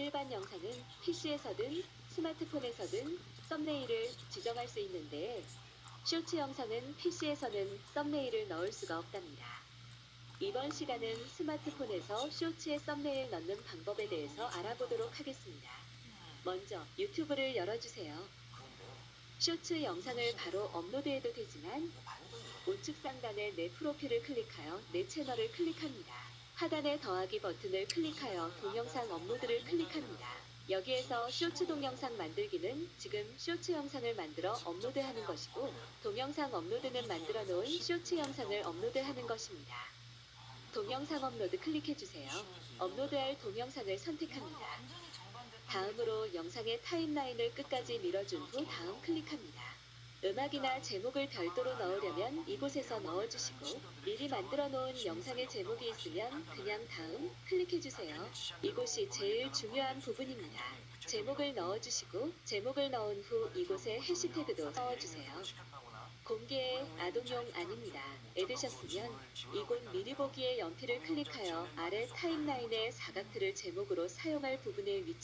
일반 영상은 PC에서든 스마트폰에서든 썸네일을 지정할 수 있는데 쇼츠 영상은 PC에서는 썸네일을 넣을 수가 없답니다. 이번 시간은 스마트폰에서 쇼츠에 썸네일 넣는 방법에 대해서 알아보도록 하겠습니다. 먼저 유튜브를 열어주세요. 쇼츠 영상을 바로 업로드해도 되지만 우측 상단에 내 프로필을 클릭하여 내 채널을 클릭합니다. 하단의 더하기 버튼을 클릭하여 동영상 업로드를 클릭합니다. 여기에서 쇼츠 동영상 만들기는 지금 쇼츠 영상을 만들어 업로드하는 것이고 동영상 업로드는 만들어 놓은 쇼츠 영상을 업로드하는 것입니다. 동영상 업로드 클릭해 주세요. 업로드할 동영상을 선택합니다. 다음으로 영상의 타임라인을 끝까지 밀어준 후 다음 클릭합니다. 음악이나 제목을 별도로 넣으려면 이곳에서 넣어주시고 미리 만들어 놓은 영상의 제목이 있으면 그냥 다음 클릭해주세요. 이곳이 제일 중요한 부분입니다. 제목을 넣어주시고 제목을 넣은 후 이곳에 해시태그도 넣어주세요. 공개 아동용 아닙니다. 애드셨으면 이곳 미리 보기의 연필을 클릭하여 아래 타임라인의 사각틀을 제목으로 사용할 부분에 위치해